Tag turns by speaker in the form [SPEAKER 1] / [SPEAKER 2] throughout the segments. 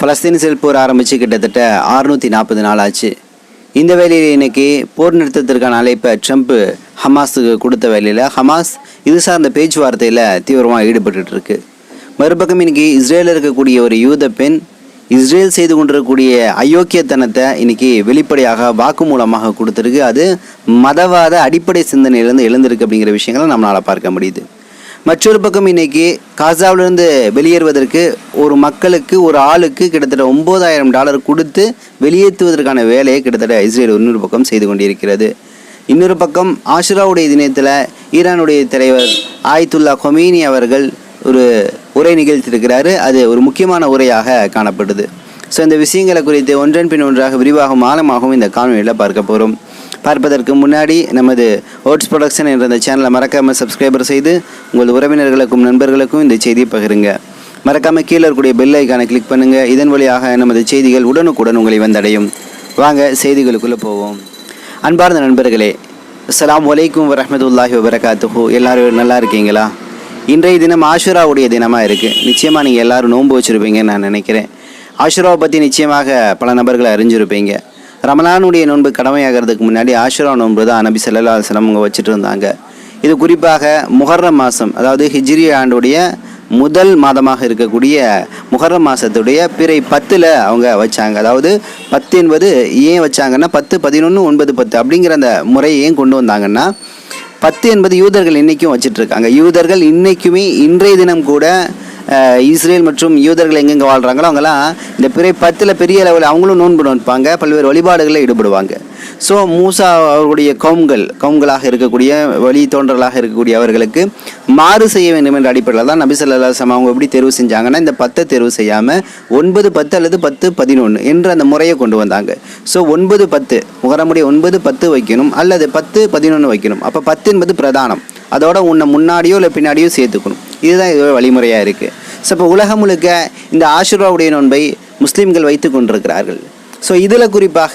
[SPEAKER 1] Palestine செல் போர் ஆரம்பித்து கிட்டத்தட்ட அறுநூற்றி நாற்பது நாள் ஆச்சு. இந்த வேலையில் இன்னைக்கு போர் நிறுத்தத்திற்கான அழைப்பை ட்ரம்ப் ஹமாஸுக்கு கொடுத்த வேலையில் ஹமாஸ் இது சார்ந்த பேச்சுவார்த்தையில் தீவிரமாக ஈடுபட்டு இருக்கு மறுபக்கம் இன்னைக்கு இஸ்ரேலில் இருக்கக்கூடிய ஒரு யூத பெண் இஸ்ரேல் செய்து கொண்டிருக்கக்கூடிய அயோக்கியத்தனத்தை இன்னைக்கு வெளிப்படையாக வாக்கு மூலமாக கொடுத்துருக்கு. அது மதவாத அடிப்படை சிந்தனையிலிருந்து எழுந்திருக்கு அப்படிங்கிற விஷயங்களை நம்மளால் பார்க்க முடியுது. மற்றொரு பக்கம் இன்னைக்கு காசாவிலிருந்து வெளியேறுவதற்கு ஒரு மக்களுக்கு ஒரு ஆளுக்கு கிட்டத்தட்ட ஒம்பதாயிரம் டாலர் கொடுத்து வெளியேற்றுவதற்கான வேலையை கிட்டத்தட்ட இஸ்ரேல் இன்னொரு பக்கம் செய்து கொண்டிருக்கிறது. இன்னொரு பக்கம் ஆஷுராவுடைய தினத்தில் ஈரானுடைய தலைவர் ஆயத்துல்லா கொமீனி அவர்கள் ஒரு உரை நிகழ்த்தியிருக்கிறாரு. அது ஒரு முக்கியமான உரையாக காணப்படுது ஸோ இந்த விஷயங்களை குறித்து ஒன்றன் பின் ஒன்றாக விரிவாகவும் ஆழமாகவும் இந்த காணொலியில் பார்க்க போகிறோம் பார்ப்பதற்கு முன்னாடி நமது ஓட்ஸ் ப்ரொடக்ஷன் என்ற இந்த சேனலை மறக்காமல் சப்ஸ்கிரைபர் செய்து உங்கள் உறவினர்களுக்கும் நண்பர்களுக்கும் இந்த செய்தியை பகிருங்க. மறக்காமல் கீழே இருக்கக்கூடிய பெல் ஐக்கானை கிளிக் பண்ணுங்கள் இதன் வழியாக நமது செய்திகள் உடனுக்குடன் உங்களை வந்தடையும். வாங்க செய்திகளுக்குள்ளே போவோம். அன்பார்ந்த நண்பர்களே அஸ்லாம் வலைக்கும் வரஹ்மத்துல்லாஹி வபரகாத்துஹு. எல்லோரும் நல்லா இருக்கீங்களா? இன்றைய தினம் ஆஷுராவுடைய தினமாக இருக்குது நிச்சயமாக நீங்கள் எல்லாரும் நோன்பு வச்சுருப்பீங்கன்னு நான் நினைக்கிறேன். ஆஷுராவை பற்றி நிச்சயமாக பல நபர்களை அறிஞ்சிருப்பீங்க. ரமலானுடைய நோன்பு கடமையாகிறதுக்கு முன்னாடி ஆஷுரா நோன்பு தான் நபி சல்லா அலைஹி அவங்க வச்சுட்டு இருந்தாங்க இது குறிப்பாக முஹர்ரம் மாதம் அதாவது ஹிஜ்ரி ஆண்டுடைய முதல் மாதமாக இருக்கக்கூடிய முஹர்ரம் மாதத்துடைய பிறை பத்தில் அவங்க வச்சாங்க. அதாவது பத்து என்பது ஏன் வச்சாங்கன்னா பத்து பதினொன்று ஒன்பது பத்து அப்படிங்கிற அந்த முறையை ஏன் கொண்டு வந்தாங்கன்னா பத்து என்பது யூதர்கள் இன்றைக்கும் வச்சிட்ருக்காங்க யூதர்கள் இன்றைக்குமே இன்றைய தினம் கூட இஸ்ரேல் மற்றும் யூதர்கள் எங்கெங்கே வாழ்கிறாங்களோ அவங்கெல்லாம் இந்த பிறை பத்தில் பெரிய அளவில் அவங்களும் நோன்பு நோட்பாங்க பல்வேறு வழிபாடுகளில் ஈடுபடுவாங்க. ஸோ மூசா அவர்களுடைய கவும்கள் கவும்களாக இருக்கக்கூடிய வழி தோன்றலாக இருக்கக்கூடிய அவர்களுக்கு மாறு செய்ய வேண்டும் என்ற அடிப்படையில் தான் நபிசல்லாசம் அவங்க எப்படி தேர்வு செஞ்சாங்கன்னா இந்த பத்தை தேர்வு செய்யாமல் ஒன்பது பத்து அல்லது பத்து பதினொன்று என்ற அந்த முறையை கொண்டு வந்தாங்க. ஸோ ஒன்பது பத்து முகரமுடைய ஒன்பது பத்து வைக்கணும் அல்லது பத்து பதினொன்று வைக்கணும். அப்போ பத்து என்பது பிரதானம். அதோட உன்னை முன்னாடியோ இல்லை பின்னாடியோ சேர்த்துக்கணும். இதுதான் இதோட வழிமுறையாக இருக்குது ஸோ இப்போ உலகம் முழுக்க இந்த ஆஷுராவுடைய நோன்பை முஸ்லீம்கள் வைத்து கொண்டிருக்கிறார்கள். ஸோ இதில் குறிப்பாக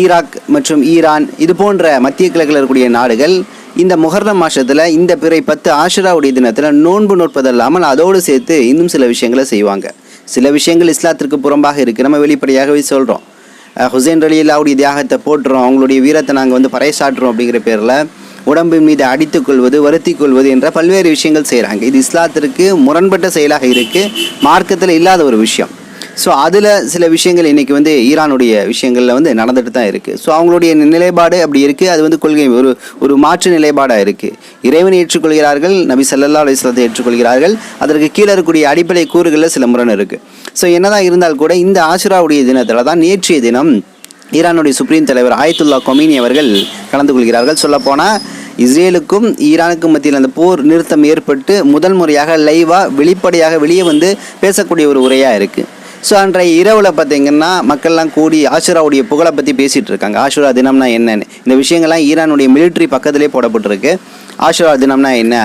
[SPEAKER 1] ஈராக் மற்றும் ஈரான் இது போன்ற மத்திய கிழக்கில் இருக்கக்கூடிய நாடுகள் இந்த முஹர்ரம் மாசத்துல இந்த பிறை பத்து ஆஷுராவுடைய தினத்தில் நோன்பு நோட்பது இல்லாமல் அதோடு சேர்த்து இன்னும் சில விஷயங்களை செய்வாங்க. சில விஷயங்கள் இஸ்லாத்திற்கு புறம்பாக இருக்குது நம்ம வெளிப்படையாகவே சொல்கிறோம் ஹுசைன் அலி அல்லாவுடைய தியாகத்தை போட்டுறோம். அவங்களுடைய வீரத்தை நாங்கள் வந்து பறைசாற்றுறோம் அப்படிங்கிற பேரில் உடம்பு மீது அடித்துக் கொள்வது வருத்திக் கொள்வது என்ற பல்வேறு விஷயங்கள் செய்கிறாங்க இது இஸ்லாத்திற்கு முரண்பட்ட செயலாக இருக்குது மார்க்கத்தில் இல்லாத ஒரு விஷயம். ஸோ அதில் சில விஷயங்கள் இன்றைக்கி வந்து ஈரானுடைய விஷயங்களில் வந்து நடந்துட்டு தான் இருக்குது ஸோ அவங்களுடைய நிலைப்பாடு அப்படி இருக்குது அது வந்து கொள்கை ஒரு ஒரு மாற்று நிலைப்பாடாக இருக்குது இறைவனை ஏற்றுக்கொள்கிறார்கள் நபி சல்லல்லா அலுவலத்தை ஏற்றுக்கொள்கிறார்கள். அதற்கு கீழே இருக்கக்கூடிய அடிப்படை கூறுகளில் சில முரண் இருக்குது ஸோ என்னதான் இருந்தால் கூட இந்த ஆசுராவுடைய தினத்தில் தான் நேற்றைய தினம் ஈரானுடைய சுப்ரீம் தலைவர் ஆயத்துல்லா கொமீனி அவர்கள் கலந்து கொள்கிறார்கள். சொல்லப்போனால் இஸ்ரேலுக்கும் ஈரானுக்கும் மத்தியில் அந்த போர் நிறுத்தம் ஏற்பட்டு முதல் முறையாக லைவாக வெளிப்படையாக வெளியே வந்து பேசக்கூடிய ஒரு உரையாக இருக்குது ஸோ அன்றைய இரவில் பார்த்தீங்கன்னா மக்கள்லாம் கூடி ஆஷுராவுடைய புகழை பற்றி பேசிகிட்டு இருக்காங்க. ஆஷுரா தினம்னா என்னன்னு. இந்த விஷயங்கள்லாம் ஈரானுடைய மிலிட்ரி பக்கத்திலே போடப்பட்டிருக்கு. ஆஷுரா தினம்னா என்ன?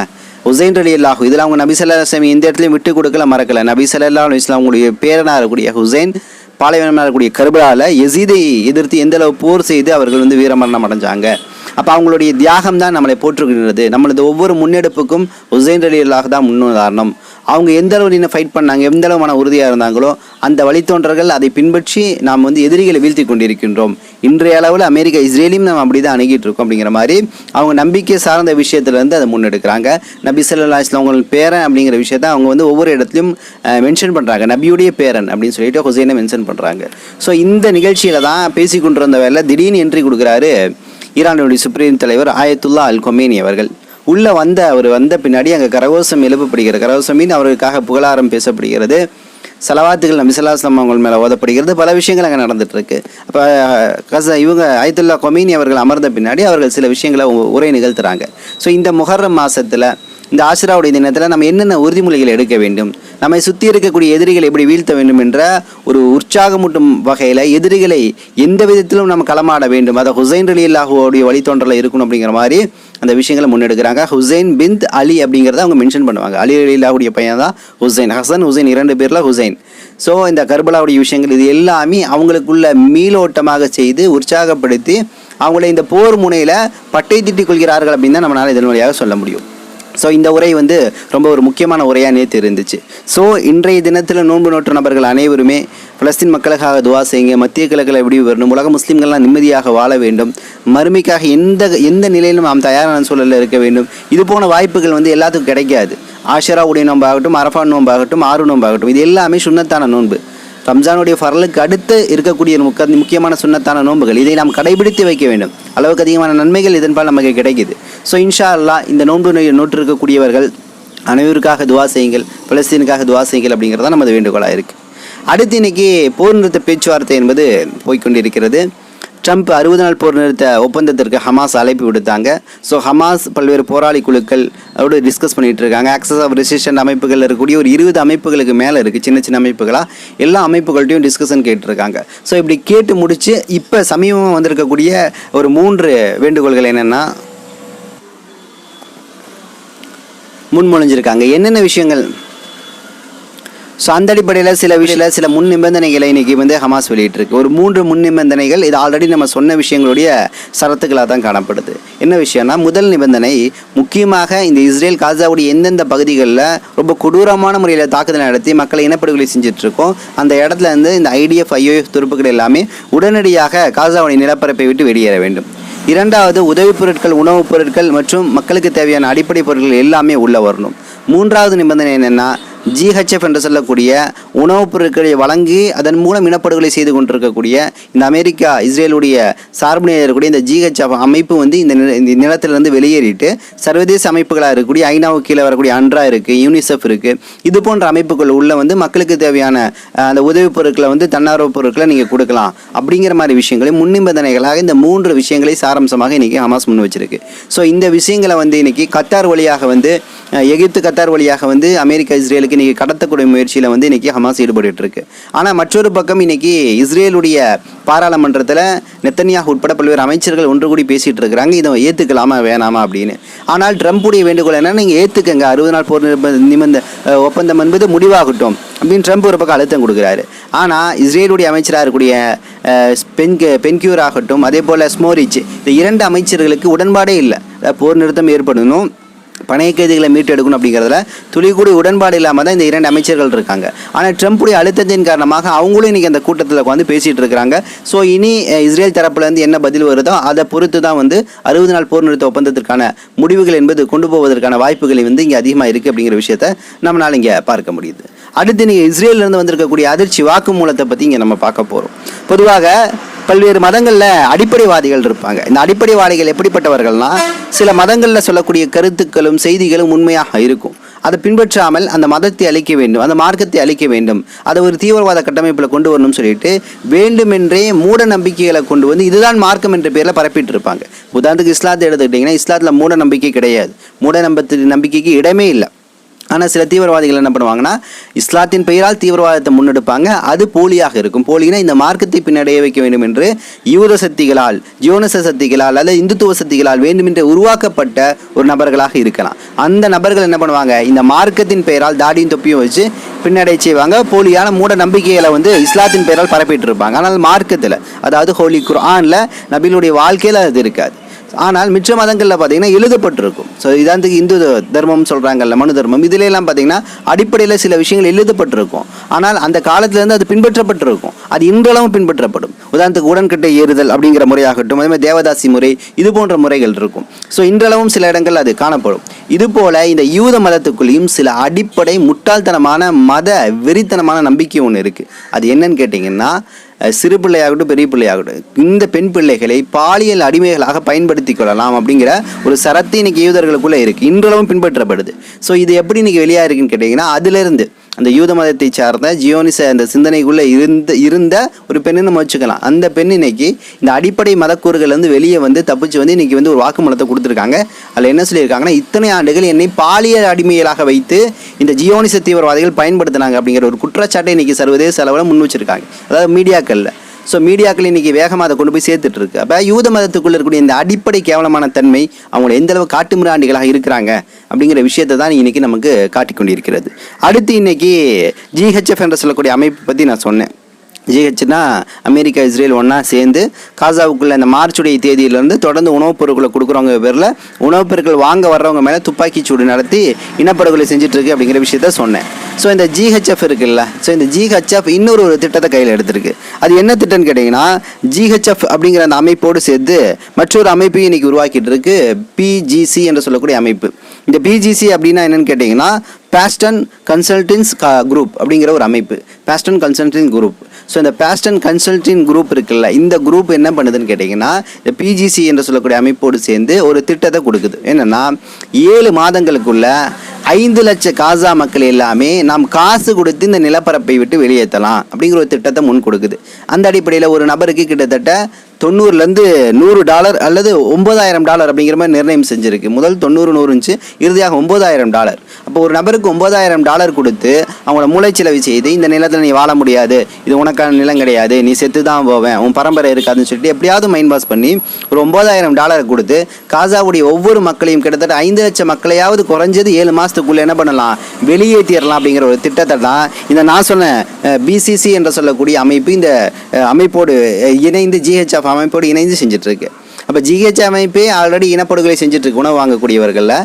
[SPEAKER 1] உசைன் அலி அல்லாஹு இதில் அவங்க நபி ஸல்லல்லாஹு இந்த இடத்துலையும் விட்டு கொடுக்கல மறக்கல. நபி ஸல்லல்லாஹு அவங்களுடைய பேரனாக இருக்கக்கூடிய ஹுசைன் பாலைவனமாக இருக்கக்கூடிய கர்பலால எசீதை எதிர்த்து எந்தளவு போர் செய்து அவர்கள் வந்து வீரமரணம் அடைஞ்சாங்க. அப்போ அவங்களுடைய தியாகம் தான் நம்மளை போற்றுகின்றது நம்மளது ஒவ்வொரு முன்னெடுப்புக்கும் உசைன் அலி அல்லாஹ் தான் முன்னுதாரணம். அவங்க எந்த அளவு நின்று ஃபைட் பண்ணாங்க எந்த அளவு மன உறுதியாக இருந்தாங்களோ அந்த வழித்தோன்றர்கள் அதை பின்பற்றி நாம் வந்து எதிரிகளை வீழ்த்தி கொண்டிருக்கின்றோம். இன்றைய அளவில் அமெரிக்கா இஸ்ரேலையும் நம்ம அப்படி தான் அணுகிட்டு இருக்கோம் அப்படிங்கிற மாதிரி அவங்க நம்பிக்கை சார்ந்த விஷயத்துலேருந்து அதை முன்னெடுக்கிறாங்க. நபி சல்லா அலைஹி பேரன் அப்படிங்கிற விஷயத்த அவங்க வந்து ஒவ்வொரு இடத்துலையும் மென்ஷன் பண்ணுறாங்க நபியுடைய பேரன் அப்படின்னு சொல்லிட்டு ஹுசைனை மென்ஷன் பண்ணுறாங்க ஸோ இந்த நிகழ்ச்சியில் தான் பேசி கொண்டிருந்த வேலை திடீர்னு என்ட்ரி கொடுக்குறாரு ஈரானுடைய சுப்ரீம் தலைவர் ஆயத்துல்லா அல் கொமேனி அவர்கள். உள்ளே வந்த அவர் வந்த பின்னாடி அங்கே கரகோசம் எழுப்பப்படுகிறது. கரகோசமின் அவருக்காக புகழாரம் பேசப்படுகிறது. சலவாத்துகள் நபிசல்லாஸ்லாம் அவங்க மேலே ஓதப்படுகிறது. பல விஷயங்கள் அங்கே நடந்துகிட்ருக்கு அப்போ கச இவங்க ஆயத்துல்லா கொமீனி அவர்கள் அமர்ந்த பின்னாடி அவர்கள் சில விஷயங்களை உ- உரை நிகழ்த்துறாங்க. ஸோ இந்த முகர்ரம் மாதத்தில் இந்த ஆசிராவுடைய தினத்தில் நம்ம என்னென்ன உறுதிமொழிகள் எடுக்க வேண்டும்? நம்மை சுற்றி இருக்கக்கூடிய எதிரிகளை எப்படி வீழ்த்த வேண்டும் என்ற ஒரு உற்சாகமூட்டும் வகையில் எதிரிகளை எந்த விதத்திலும் நம்ம களமாட வேண்டும். அதை ஹுசைன் அலி அல்லாஹுவோடைய வழித்தோன்றல இருக்கணும் அப்படிங்கிற மாதிரி அந்த விஷயங்களை முன்னெடுக்கிறாங்க. ஹுசைன் பிந்த் அலி அப்படிங்கிறத அவங்க மென்ஷன் பண்ணுவாங்க. அலி அலி அல்லாஹுடைய பையன் தான் ஹுசைன். ஹசன் ஹுசைன் இரண்டு பேரில் ஹுசைன். ஸோ இந்த கர்பலாவுடைய விஷயங்கள் இது எல்லாமே அவங்களுக்குள்ள மீளோட்டமாக செய்து உற்சாகப்படுத்தி அவங்கள இந்த போர் முனையில் பட்டை திட்டிக் கொள்கிறார்கள் அப்படின்னு தான் நம்மளால் இதன் வழியாக சொல்ல முடியும். ஸோ இந்த உரை வந்து ரொம்ப ஒரு முக்கியமான உரையாக நேற்று இருந்துச்சு. ஸோ இன்றைய தினத்தில் நோன்பு நோற்று நபர்கள் அனைவருமே பலஸ்தீன் மக்களுக்காக துவா செய்யுங்க மத்திய கிழக்கில் எப்படி வரணும் உலக முஸ்லீம்கள்லாம் நிம்மதியாக வாழ வேண்டும் மறுமைக்காக எந்த எந்த நிலையிலும் நாம் தயாரான சூழலில் இருக்க வேண்டும். இது போன வாய்ப்புகள் வந்து எல்லாத்துக்கும் கிடைக்காது. ஆஷரா உடைய நோம்பாகட்டும் அரஃபான் நோம்பாகட்டும் ஆறு நோம்பாகட்டும் இது எல்லாமே சுண்ணத்தான நோன்பு. ரம்ஜானுடைய ஃபரலுக்கு அடுத்து இருக்கக்கூடிய முக்க முக்கியமான சுண்ணத்தான நோன்புகள் இதை நாம் கடைபிடித்து வைக்க வேண்டும். அளவுக்கு அதிகமான நன்மைகள் இதன்பால் நமக்கு கிடைக்குது. ஸோ இன்ஷா அல்லாஹ் இந்த நோன்பு நோய் நோற்று இருக்கக்கூடியவர்கள் அனைவருக்காக துவா செய்யுங்கள் பலஸ்தீனுக்காக துவா செய்யுங்கள் அப்படிங்கிறது தான் நமது வேண்டுகோளாக இருக்குது அடுத்து இன்னைக்கு போர் நிறுத்த பேச்சுவார்த்தை என்பது போய்கொண்டிருக்கிறது ட்ரம்ப் அறுபது நாள் போர் நிறுத்த ஒப்பந்தத்திற்கு ஹமாஸ் அழைப்பு விடுத்தாங்க. ஸோ ஹமாஸ் பல்வேறு போராளி குழுக்கள் அதோடு டிஸ்கஸ் பண்ணிகிட்டு இருக்காங்க. ஆக்சஸ் ஆஃப் ரெசிஸ்டன்ட் அமைப்புகள் இருக்கக்கூடிய ஒரு இருபது அமைப்புகளுக்கு மேலே இருக்குது சின்ன சின்ன அமைப்புகளாக எல்லா அமைப்புகள்ட்டையும் டிஸ்கஷன் கேட்டிருக்காங்க. ஸோ இப்படி கேட்டு முடித்து இப்போ சமீபமாக வந்திருக்கக்கூடிய ஒரு மூன்று வேண்டுகோள்கள் என்னென்னா முன்மொழிஞ்சிருக்காங்க. என்னென்ன விஷயங்கள்? ஸோ அந்த அடிப்படையில் சில விஷயத்தில் சில முன் நிபந்தனைகளை இன்றைக்கி வந்து ஹமாஸ் வெளியிட்டிருக்கு. ஒரு மூன்று முன் நிபந்தனைகள் இது ஆல்ரெடி நம்ம சொன்ன விஷயங்களுடைய சரத்துக்களாக தான் காணப்படுது. என்ன விஷயம்னா முதல் நிபந்தனை முக்கியமாக இந்த இஸ்ரேல் காசாவுடைய எந்தெந்த பகுதிகளில் ரொம்ப கொடூரமான முறையில் தாக்குதல் நடத்தி மக்களை இனப்படுகொலை செஞ்சிட்ருக்கோம் அந்த இடத்துல இருந்து இந்த ஐடிஎஃப் ஐஓஎஃப் துருப்புகள் எல்லாமே உடனடியாக காசாவுடைய நிலப்பரப்பை விட்டு வெளியேற வேண்டும். இரண்டாவது உதவிப் பொருட்கள் உணவுப் பொருட்கள் மற்றும் மக்களுக்கு தேவையான அடிப்படை பொருட்கள் எல்லாமே உள்ளே வரணும். மூன்றாவது நிபந்தனை என்னென்னா ஜிஹெச்எஃப் என்று சொல்லக்கூடிய உணவுப் பொருட்களை வழங்கி அதன் மூலம் இனப்படுகொலை செய்து கொண்டிருக்கக்கூடிய இந்த அமெரிக்கா இஸ்ரேலுடைய சார்பு இருக்கக்கூடிய இந்த ஜிஹெச்எஃப் அமைப்பு வந்து இந்த நில- இந்த நிலத்திலிருந்து வெளியேறிட்டு சர்வதேச அமைப்புகளாக இருக்கக்கூடிய ஐநாவுக்கு கீழே வரக்கூடிய அன்றா இருக்குது யூனிசெஃப் இருக்குது இது போன்ற அமைப்புகள் உள்ள வந்து மக்களுக்கு தேவையான அந்த உதவிப் பொருட்களை வந்து தன்னார்வ பொருட்களை நீங்கள் கொடுக்கலாம். அப்படிங்கிற மாதிரி விஷயங்களை முன்னிபந்தனைகளாக இந்த மூன்று விஷயங்களை சாராம்சமாக இன்றைக்கி ஹமாஸ் முன் வச்சிருக்கு. ஸோ இந்த விஷயங்களை வந்து இன்னைக்கு கத்தார் வழியாக வந்து எகிப்து கத்தார் வழியாக வந்து அமெரிக்கா இஸ்ரேலுக்கு இன்னைக்கு கடத்தக்கூடிய முயற்சியில் வந்து இன்னைக்கு ஹமாஸ் ஈடுபட்டு இருக்கு ஆனால் மற்றொரு பக்கம் இன்னைக்கு இஸ்ரேலுடைய பாராளுமன்றத்தில் நெத்தன்யாக உட்பட பல்வேறு அமைச்சர்கள் ஒன்று கூடி பேசிகிட்டு இருக்கிறாங்க இதை ஏற்றுக்கலாமா வேணாமா அப்படின்னு. ஆனால் ட்ரம்ப்புடைய வேண்டுகோள் என்ன நீங்கள் ஏற்றுக்கங்க அறுபது நாள் போர் நிபந்த ஒப்பந்தம் என்பது முடிவாகட்டும் அப்படின்னு ட்ரம்ப் ஒரு பக்கம் அழுத்தம் கொடுக்குறாரு. ஆனால் இஸ்ரேலுடைய அமைச்சராக இருக்கக்கூடிய பென்கு பென் பென்கியூர் ஆகட்டும் அதே போல் ஸ்மோரிச் இந்த இரண்டு அமைச்சர்களுக்கு உடன்பாடே இல்லை. போர் நிறுத்தம் ஏற்படணும். பணைய கைதிகளை மீட்டெடுக்கணும் அப்படிங்கிறதுல துளி கூடி உடன்பாடு இல்லாமல் தான் இந்த இரண்டு அமைச்சர்கள் இருக்காங்க. ஆனால் ட்ரம்ப்புடைய அழுத்தத்தின் காரணமாக அவங்களும் இன்னைக்கு அந்த கூட்டத்தில் உட்காந்து பேசிகிட்டு இருக்கிறாங்க. ஸோ இனி இஸ்ரேல் தரப்புலேருந்து என்ன பதில் வருதோ அதை பொறுத்து தான் வந்து அறுபது நாள் போர் நிறுத்த ஒப்பந்தத்திற்கான முடிவுகள் என்பது கொண்டு போவதற்கான வாய்ப்புகள் வந்து இங்கே அதிகமாக இருக்குது அப்படிங்கிற விஷயத்த நம்மளால் இங்கே பார்க்க முடியுது. அடுத்து நீங்கள் இஸ்ரேலிருந்து வந்திருக்கக்கூடிய அதிர்ச்சி வாக்குமூலத்தை பற்றி இங்கே நம்ம பார்க்க போகிறோம் பொதுவாக பல்வேறு மதங்களில் அடிப்படைவாதிகள் இருப்பாங்க. இந்த அடிப்படைவாதிகள் எப்படிப்பட்டவர்கள்னா சில மதங்களில் சொல்லக்கூடிய கருத்துக்களும் செய்திகளும் உண்மையாக இருக்கும். அதை பின்பற்றாமல் அந்த மதத்தை அழிக்க வேண்டும் அந்த மார்க்கத்தை அழிக்க வேண்டும். அதை ஒரு தீவிரவாத கட்டமைப்பில் கொண்டு வரணும்னு சொல்லிட்டு வேண்டுமென்றே மூட நம்பிக்கைகளை கொண்டு வந்து இதுதான் மார்க்கம் என்ற பேரில் பரப்பிட்டு இருப்பாங்க உதாரணத்துக்கு இஸ்லாத்தை எடுத்துக்கிட்டிங்கன்னா இஸ்லாத்தில் மூட நம்பிக்கை கிடையாது. மூட நம்பத்து நம்பிக்கைக்கு இடமே இல்லை. ஆனால் சில தீவிரவாதிகள் என்ன பண்ணுவாங்கன்னா இஸ்லாத்தின் பெயரால் தீவிரவாதத்தை முன்னெடுப்பாங்க. அது போலியாக இருக்கும். போலினா இந்த மார்க்கத்தை பின்னடைய வைக்க வேண்டும் என்று யூத சக்திகளால் ஜியோனச சக்திகளால் அல்லது இந்துத்துவ சக்திகளால் வேண்டுமென்று உருவாக்கப்பட்ட ஒரு நபர்களாக இருக்கலாம். அந்த நபர்கள் என்ன பண்ணுவாங்க இந்த மார்க்கத்தின் பெயரால் தாடியும் தொப்பியும் வச்சு பின்னடை செய்வாங்க. போலியான மூட நம்பிக்கைகளை வந்து இஸ்லாத்தின் பெயரால் பரப்பிட்டு இருப்பாங்க. ஆனால் மார்க்கத்தில் அதாவது ஹோலி குர்ஆனில் நபிகளுடைய வாழ்க்கையில் அது இருக்காது. ஆனால் மிச்ச மதங்களில் பார்த்தீங்கன்னா எழுதப்பட்டிருக்கும். ஸோ இதாந்துக்கு இந்து தர்மம் சொல்கிறாங்கல்ல மனு தர்மம். இதிலெல்லாம் பார்த்தீங்கன்னா அடிப்படையில் சில விஷயங்கள் எழுதப்பட்டிருக்கும். ஆனால் அந்த காலத்துலேருந்து அது பின்பற்றப்பட்டிருக்கும். அது இன்றளவும் பின்பற்றப்படும். உதாரணத்துக்கு உடன்கட்டை ஏறுதல் அப்படிங்கிற முறையாகட்டும் அதே மாதிரி தேவதாசி முறை இது போன்ற முறைகள் இருக்கும். ஸோ இன்றளவும் சில இடங்கள் அது காணப்படும். இதுபோல் இந்த யூத மதத்துக்குள்ளேயும் சில அடிப்படை முட்டாள்தனமான மத வெறித்தனமான நம்பிக்கை ஒன்று இருக்குது அது என்னன்னு கேட்டிங்கன்னா சிறு பிள்ளையாகட்டும் பெரிய பிள்ளையாகட்டும் இந்த பெண் பிள்ளைகளை பாலியல் அடிமைகளாக பயன்படுத்தி கொள்ளலாம் அப்படிங்கிற ஒரு சரத்து இன்னைக்கு யூதர்களுக்குள்ளே இருக்குது இன்றளவும் பின்பற்றப்படுது. ஸோ இது எப்படி இன்னைக்கு வெளியாக இருக்குன்னு கேட்டிங்கன்னா அதிலிருந்து அந்த யூத மதத்தை சார்ந்த ஜியோனிச அந்த சிந்தனைக்குள்ளே இருந்த இருந்த ஒரு பெண்ணு நம்ம வச்சுக்கலாம். அந்த பெண் இன்னைக்கு இந்த அடிப்படை மதக்கூறுகள் வந்து வெளியே வந்து தப்பிச்சு வந்து இன்னைக்கு வந்து ஒரு வாக்குமூலத்தை கொடுத்துருக்காங்க. அதில் என்ன சொல்லியிருக்காங்கன்னா இத்தனை ஆண்டுகள் என்னை பாலியல் அடிமைகளாக வைத்து இந்த ஜியோனிச தீவிரவாதிகள் பயன்படுத்தினாங்க அப்படிங்கிற ஒரு குற்றச்சாட்டை இன்னைக்கு சர்வதேச அளவில் முன் வச்சிருக்காங்க. அதாவது மீடியாக்களில். ஸோ மீடியாக்கள் இன்றைக்கி வேகமாக அதை கொண்டு போய் சேர்த்துட்டு இருக்கு அப்போ யூத மதத்துக்குள்ளே இருக்கக்கூடிய இந்த அடிப்படை கேவலமான தன்மை அவங்க எந்த அளவு காட்டுமிராண்டிகளாக இருக்கிறாங்க அப்படிங்கிற விஷயத்தை தான் இன்னைக்கு நமக்கு காட்டிக்கொண்டிருக்கிறது. அடுத்து இன்னைக்கு ஜிஹெச்எஃப் என்று சொல்லக்கூடிய அமைப்பு பற்றி நான் சொன்னேன். ஜிஹெச்னா அமெரிக்கா இஸ்ரேல் ஒன்றா சேர்ந்து காசாவுக்குள்ள இந்த மார்ச்சுடைய தேதியிலேருந்து தொடர்ந்து உணவுப் பொருட்களை கொடுக்குறவங்க பேரில் உணவுப் பொருட்கள் வாங்க வர்றவங்க மேலே துப்பாக்கி சூடு நடத்தி இனப்படுகொலை செஞ்சுட்டு அப்படிங்கிற விஷயத்த சொன்னேன். ஸோ இந்த ஜிஹெச்எஃப் இருக்குல்ல ஸோ இந்த ஜிஹெச்எஃப் இன்னொரு ஒரு திட்டத்தை கையில் எடுத்திருக்கு. அது என்ன திட்டம்னு கேட்டிங்கன்னா ஜிஹெச்எஃப் அப்படிங்கிற அந்த அமைப்போடு சேர்த்து மற்றொரு அமைப்பையும் இன்றைக்கி உருவாக்கிட்டு இருக்கு பிஜிசி என்று சொல்லக்கூடிய அமைப்பு. இந்த பிஜிசி அப்படின்னா என்னென்னு கேட்டிங்கன்னா பேஸ்டன் கன்சல்டன்ஸ் குரூப் அப்படிங்கிற ஒரு அமைப்பு. பேஸ்டன் கன்சல்டிங் குரூப் ஸோ இந்த பேஸ்டன் கன்சல்டிங் குரூப் இருக்குல்ல இந்த குரூப் என்ன பண்ணுதுன்னு கேட்டிங்கன்னா இந்த பிஜிசி என்று சொல்லக்கூடிய அமைப்போடு சேர்ந்து ஒரு திட்டத்தை கொடுக்குது. என்னென்னா ஏழு மாதங்களுக்குள்ள ஐந்து லட்ச காசா மக்கள் எல்லாமே நாம் காசு கொடுத்து இந்த நிலப்பரப்பை விட்டு வெளியேற்றலாம் அப்படிங்கிற ஒரு திட்டத்தை முன் கொடுக்குது. அந்த அடிப்படையில் ஒரு நபருக்கு கிட்டத்தட்ட தொண்ணூறுலேருந்து நூறு டாலர் அல்லது ஒன்பதாயிரம் டாலர் அப்படிங்கிற மாதிரி நிர்ணயம் செஞ்சுருக்கு. முதல் தொண்ணூறு நூறு இருந்துச்சு இறுதியாக ஒன்பதாயிரம் டாலர். அப்போ ஒரு நபருக்கு ஒன்பதாயிரம் டாலர் கொடுத்து அவங்கள மூளைச்சிலவு செய்து இந்த நிலத்தில் நீ வாழ முடியாது இது உனக்கான நிலம் கிடையாது நீ செத்து தான் போவேன் உன் பரம்பரை இருக்காதுன்னு சொல்லிட்டு எப்படியாவது மைண்ட் வாஷ் பண்ணி ஒரு ஒம்பதாயிரம் டாலர் கொடுத்து காசாவுடைய ஒவ்வொரு மக்களையும் கிட்டத்தட்ட ஐந்து லட்சம் மக்களையாவது குறைஞ்சது ஏழு மாதத்துக்குள்ளே என்ன பண்ணலாம் வெளியேற்றிடலாம் அப்படிங்கிற ஒரு திட்டத்தை தான் இந்த நான் சொன்ன பிசிசி என்று சொல்லக்கூடிய அமைப்பு இந்த அமைப்போடு இணைந்து ஜிஹெச்எஃப் அமைப்போடு இணைந்து செஞ்சிட்ருக்கு. அப்போ ஜிஹெச் அமைப்பே ஆல்ரெடி இனப்படுகொலை செஞ்சிட்ருக்கு உணவு வாங்கக்கூடியவர்களில்.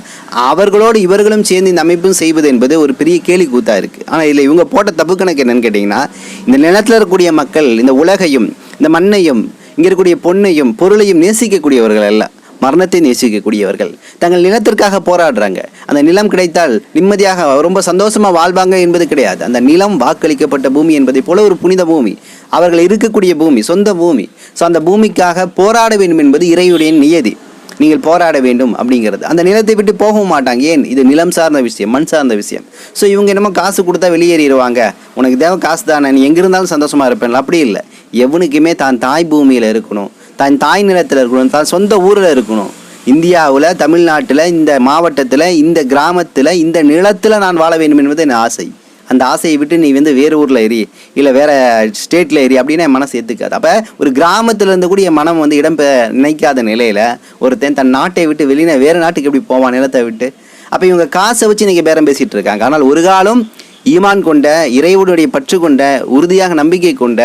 [SPEAKER 1] அவர்களோடு இவர்களும் சேர்ந்து இந்த அமைப்பும் செய்வது என்பது ஒரு பெரிய கேலி கூத்தாக இருக்குது ஆனால் இதில் இவங்க போட்ட தப்பு கணக்கு என்னென்னு கேட்டிங்கன்னா இந்த நிலத்தில் இருக்கக்கூடிய மக்கள் இந்த உலகையும் இந்த மண்ணையும் இங்கே இருக்கக்கூடிய பொண்ணையும் பொருளையும் நேசிக்கக்கூடியவர்கள் அல்ல. மரணத்தை நேசிக்கக்கூடியவர்கள். தங்கள் நிலத்திற்காக போராடுறாங்க. அந்த நிலம் கிடைத்தால் நிம்மதியாக ரொம்ப சந்தோஷமா வாழ்வாங்க என்பது கிடையாது. அந்த நிலம் வாக்களிக்கப்பட்ட பூமி என்பதை போல ஒரு புனித பூமி. அவர்கள் இருக்கக்கூடிய பூமி சொந்த பூமி. ஸோ அந்த பூமிக்காக போராட வேண்டும் என்பது இறையுடைய நியதி. நீங்கள் போராட வேண்டும் அப்படிங்கிறது. அந்த நிலத்தை விட்டு போகவும் மாட்டாங்க. ஏன்? இது நிலம் சார்ந்த விஷயம் மண் சார்ந்த விஷயம். ஸோ இவங்க என்னமோ காசு கொடுத்தா வெளியேறிடுவாங்க. உனக்கு தேவை காசு தானே நீ எங்கே இருந்தாலும் சந்தோஷமாக இருப்பேன் அப்படி இல்லை. எவனுக்குமே தான் தாய் பூமியில் இருக்கணும். தன் தாய் நிலத்தில் இருக்கணும் தான் சொந்த ஊரில் இருக்கணும். இந்தியாவில் தமிழ்நாட்டில் இந்த மாவட்டத்தில் இந்த கிராமத்தில் இந்த நிலத்தில் நான் வாழ வேண்டும் என்பது என் ஆசை. அந்த ஆசையை விட்டு நீ வந்து வேறு ஊரில் எரி இல்லை வேறு ஸ்டேட்டில் எரி அப்படின்னு என் மனசு ஏற்றுக்காது அப்போ ஒரு கிராமத்தில் இருந்து கூட என் மனம் வந்து இடம் பெ நினைக்காத நிலையில் ஒருத்தன் தன் நாட்டை விட்டு வெளியில் வேறு நாட்டுக்கு எப்படி போவான் நிலத்தை விட்டு? அப்போ இவங்க காசை வச்சு இன்றைக்கி பேரம் பேசிகிட்டு இருக்காங்க. ஆனால் ஒரு காலம் ஈமான் கொண்ட இறைவனுடைய பற்று கொண்ட உறுதியாக நம்பிக்கை கொண்ட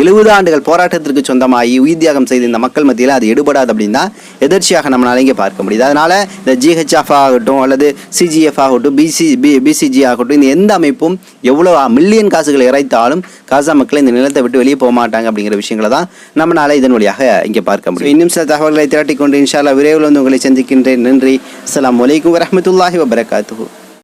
[SPEAKER 1] எழுபது ஆண்டுகள் போராட்டத்திற்கு சொந்தமாகி உயிர் தியாகம் செய்த இந்த மக்கள் மத்தியில் அது எடுபடாது அப்படின்னா எதிர்ச்சியாக நம்மளால இங்கே பார்க்க முடியுது. அதனால இந்த ஜிஹெச்எஃப் ஆகட்டும் அல்லது சிஜிஎஃப் ஆகட்டும் பிசி பி பிசிஜி ஆகட்டும் இந்த எந்த அமைப்பும் எவ்வளோ மில்லியன் காசுகளை இறைத்தாலும் காசா மக்கள் இந்த நிலத்தை விட்டு வெளியே போக மாட்டாங்க அப்படிங்கிற விஷயங்களை தான் நம்மளால இதன் வழியாக இங்கே பார்க்க முடியும். இன்னும் சில தகவல்களை திரட்டிக்கொண்டு இன்ஷால்லா விரைவில் வந்து உங்களை சந்திக்கின்றேன். நன்றி. அஸ்லாம் வலைக்கம் வரமத்துல்லாஹி வபரகாத்து